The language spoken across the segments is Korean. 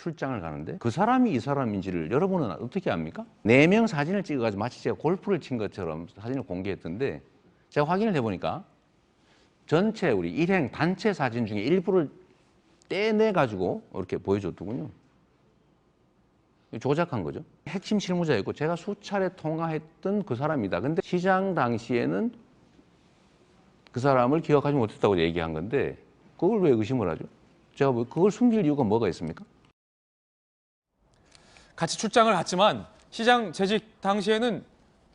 출장을 가는데 그 사람이 이 사람인지를 여러분은 어떻게 압니까? 네 명 사진을 찍어가지고 마치 제가 골프를 친 것처럼 사진을 공개했던데 제가 확인을 해보니까 전체 우리 일행 단체 사진 중에 일부를 떼내 가지고 이렇게 보여줬더군요. 조작한 거죠. 핵심 실무자였고 제가 수차례 통화했던 그 사람이다. 근데 시장 당시에는 그 사람을 기억하지 못했다고 얘기한 건데 그걸 왜 의심을 하죠? 제가 뭐 그걸 숨길 이유가 뭐가 있습니까? 같이 출장을 갔지만 시장 재직 당시에는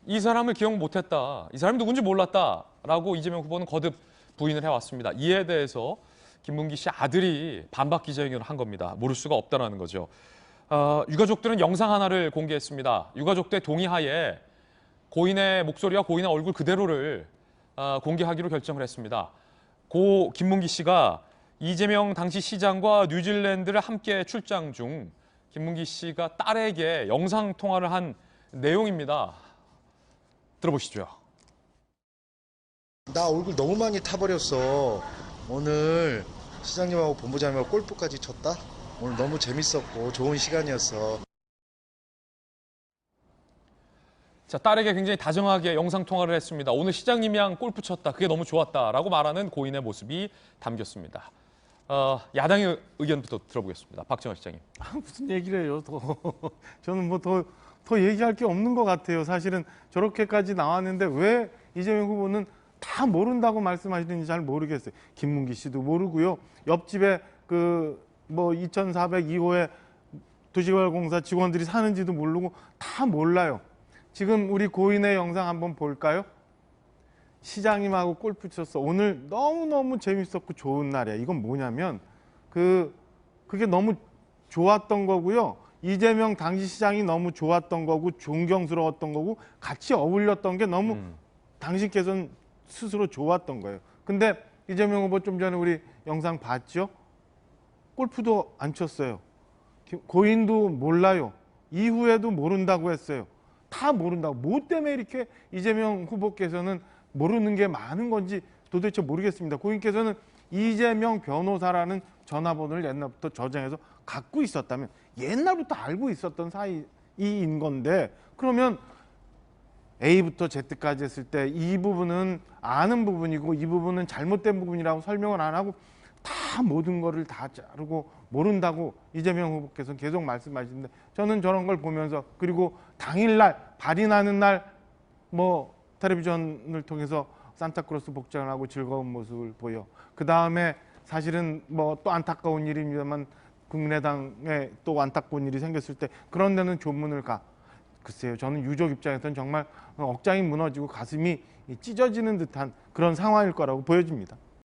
이 사람을 기억 못했다. 이 사람이 누군지 몰랐다라고 이재명 후보는 거듭 부인을 해왔습니다. 이에 대해서 김문기 씨 아들이 반박 기자회견을 한 겁니다. 모를 수가 없다라는 거죠. 어, 유가족들은 영상 하나를 공개했습니다. 유가족들 동의하에 고인의 목소리와 고인의 얼굴 그대로를 어, 공개하기로 결정을 했습니다. 고 김문기 씨가 이재명 당시 시장과 뉴질랜드를 함께 출장 중 김문기 씨가 딸에게 영상 통화를 한 내용입니다. 들어보시죠. 나 얼굴 너무 많이 타버렸어. 오늘 시장님하고 본부장님하고 골프까지 쳤다? 오늘 너무 재밌었고 좋은 시간이었어. 자, 딸에게 굉장히 다정하게 영상 통화를 했습니다. 오늘 시장님이랑 골프 쳤다. 그게 너무 좋았다라고 말하는 고인의 모습이 담겼습니다. 어, 야당의 의- 의견부터 들어보겠습니다. 박정원 시장님. 아, 무슨 얘기를 해요, 더. 저는 뭐 더, 더 얘기할 게 없는 것 같아요. 사실은 저렇게까지 나왔는데 왜 이재명 후보는 다 모른다고 말씀하시는지 잘 모르겠어요. 김문기 씨도 모르고요. 옆집에 그 뭐 2402호에 도시개발공사 직원들이 사는지도 모르고 다 몰라요. 지금 우리 고인의 영상 한번 볼까요? 시장님하고 골프 쳤어. 오늘 너무너무 재밌었고 좋은 날이야. 이건 뭐냐면 그 그게 너무 좋았던 거고요. 이재명 당시 시장이 너무 좋았던 거고 존경스러웠던 거고 같이 어울렸던 게 너무 음. 당신께서는 스스로 좋았던 거예요. 근데 이재명 후보 좀 전에 우리 영상 봤죠? 골프도 안 쳤어요. 김- 고인도 몰라요. 이후에도 모른다고 했어요. 다 모른다고. 뭐 때문에 이렇게 이재명 후보께서는 모르는 게 많은 건지 도대체 모르겠습니다. 고인께서는 이재명 변호사라는 전화번호를 옛날부터 저장해서 갖고 있었다면 옛날부터 알고 있었던 사이인 건데 그러면 A부터 Z까지 했을 때 이 부분은 아는 부분이고 이 부분은 잘못된 부분이라고 설명을 안 하고 다 모든 거를 다 자르고 모른다고 이재명 후보께서는 계속 말씀하시는데 저는 저런 걸 보면서 그리고 당일날 발인하는 날 뭐 텔레비전을 통해서 산타크로스 복장을 하고 즐거운 모습을 보여 그 다음에 사실은 뭐 또 안타까운 일입니다만 국민의당에 또 안타까운 일이 생겼을 때 그런 데는 조문을 가 글쎄요, 저는 유족 입장에서는 정말 억장이 무너지고 가슴이 찢어지는 듯한 그런 상황일 거라고 보여집니다.